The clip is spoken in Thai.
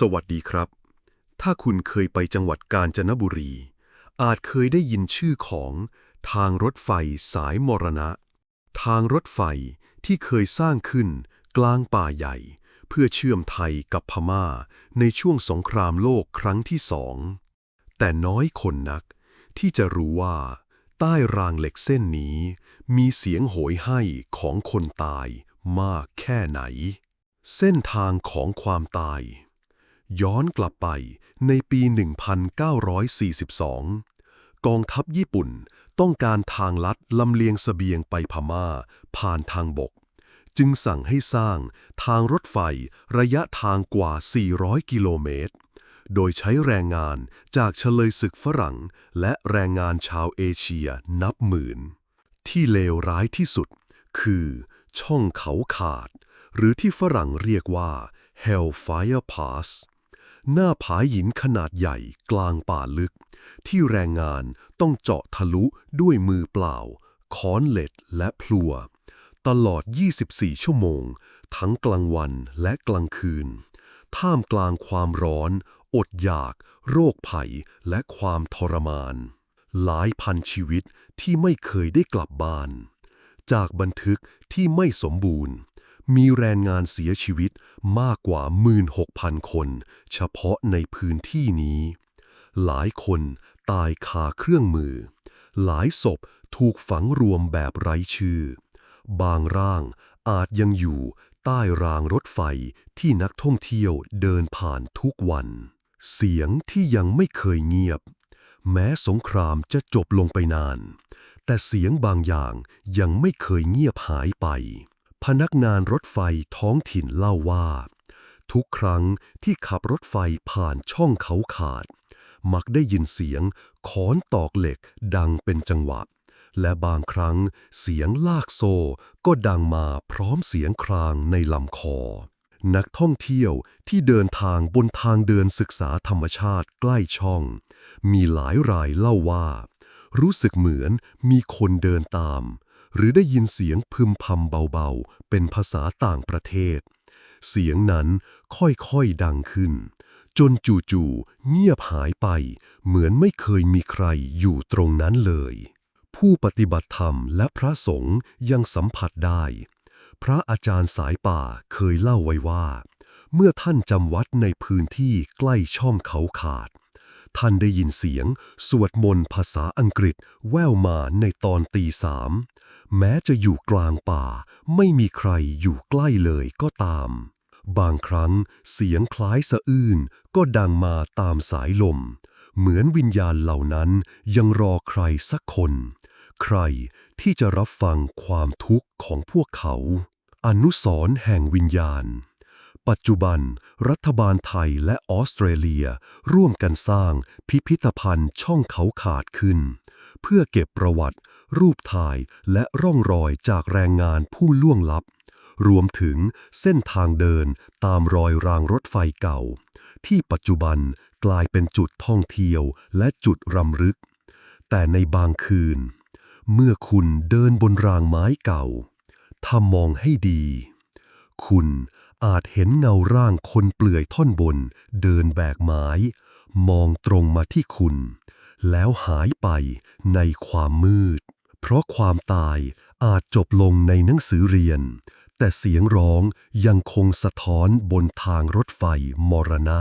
สวัสดีครับ ถ้าคุณเคยไปจังหวัดกาญจนบุรี อาจเคยได้ยินชื่อของทางรถไฟสายมรณะ ทางรถไฟที่เคยสร้างขึ้นกลางป่าใหญ่ เพื่อเชื่อมไทยกับพม่าในช่วงสงครามโลกครั้งที่สอง แต่น้อยคนนักที่จะรู้ว่า ใต้รางเหล็กเส้นนี้ มีเสียงโหยให้ของคนตายมากแค่ไหน เส้นทางของความตาย ย้อนกลับไปในปี 1942 กองทัพญี่ปุ่นต้องการทางลัดลำเลียงเสบียงไปพม่า ผ่านทางบก จึงสั่งให้สร้างทางรถไฟระยะทางกว่า 400 กิโลเมตร โดยใช้แรงงานจากเฉลยศึกฝรั่ง และแรงงานชาวเอเชียนับหมื่น ที่เลวร้ายที่สุด คือช่องเขาขาด หรือที่ฝรั่งเรียกว่า Hellfire Pass หน้าผาหินขนาดใหญ่กลางป่าลึก ที่แรงงานต้องเจาะทะลุด้วยมือเปล่า ค้อนเหล็กและพลัว ตลอด 24 ชั่วโมง ทั้งกลางวันและกลางคืน ท่ามกลางความร้อน อดอยาก โรคภัย และความทรมาน หลายพันชีวิตที่ไม่เคยได้กลับบ้าน จากบันทึกที่ไม่สมบูรณ์ มีแรงงานเสียชีวิตมากกว่า 16,000 คน เฉพาะในพื้นที่นี้ หลายคนตายคาเครื่องมือ หลายศพถูกฝังรวมแบบไร้ชื่อ บางร่างอาจยังอยู่ใต้รางรถไฟที่นักท่องเที่ยวเดินผ่านทุกวัน เสียงที่ยังไม่เคยเงียบ แม้สงครามจะจบลงไปนาน แต่เสียงบางอย่างยังไม่เคยเงียบหายไป พนักงานรถไฟท้องถิ่นเล่าว่า ทุกครั้งที่ขับรถไฟผ่านช่องเขาขาด มักได้ยินเสียงขอนตอกเหล็กดังเป็นจังหวะ และบางครั้งเสียงลากโซ่ก็ดังมาพร้อมเสียงครางในลำคอ นักท่องเที่ยวที่เดินทางบนทางเดินศึกษาธรรมชาติใกล้ช่อง มีหลายรายเล่าว่า รู้สึกเหมือนมีคนเดินตาม หรือได้ยินเสียงพึมพำเบาๆ เป็นภาษาต่างประเทศ เสียงนั้นค่อยๆดังขึ้น จนจู่ๆเงียบหายไป เหมือนไม่เคยมีใครอยู่ตรงนั้นเลย ผู้ปฏิบัติธรรมและพระสงฆ์ยังสัมผัสได้ พระอาจารย์สายป่าเคยเล่าไว้ว่า เมื่อท่านจำวัดในพื้นที่ใกล้ช่องเขาขาด ท่านได้ยินเสียง สวดมนต์ภาษาอังกฤษแว่วมาในตอนตีสามแม้จะอยู่กลางป่า ไม่มีใครอยู่ใกล้เลยก็ตาม บางครั้งเสียงคล้ายสะอื้นก็ดังมาตามสายลม เหมือนวิญญาณเหล่านั้นยังรอใครสักคน ใครที่จะรับฟังความทุกข์ของพวกเขา อนุสรแห่งวิญญาณ ปัจจุบัน รัฐบาลไทยและออสเตรเลีย ร่วมกันสร้างพิพิธภัณฑ์ช่องเขาขาดขึ้น เพื่อเก็บประวัติ รูปถ่ายและร่องรอยจากแรงงานผู้ล่วงลับ รวมถึงเส้นทางเดินตามรอยรางรถไฟเก่า ที่ปัจจุบันกลายเป็นจุดท่องเที่ยวและจุดรำลึก แต่ในบางคืน เมื่อคุณเดินบนรางไม้เก่าถ้ามองให้ดี คุณ อาจเห็นเงาร่างคนเปลือยท่อนบน เดินแบกไม้ มองตรงมาที่คุณ แล้วหายไปในความมืด เพราะความตายอาจจบลงในหนังสือเรียน แต่เสียงร้องยังคงสะท้อนบนทางรถไฟมรณะ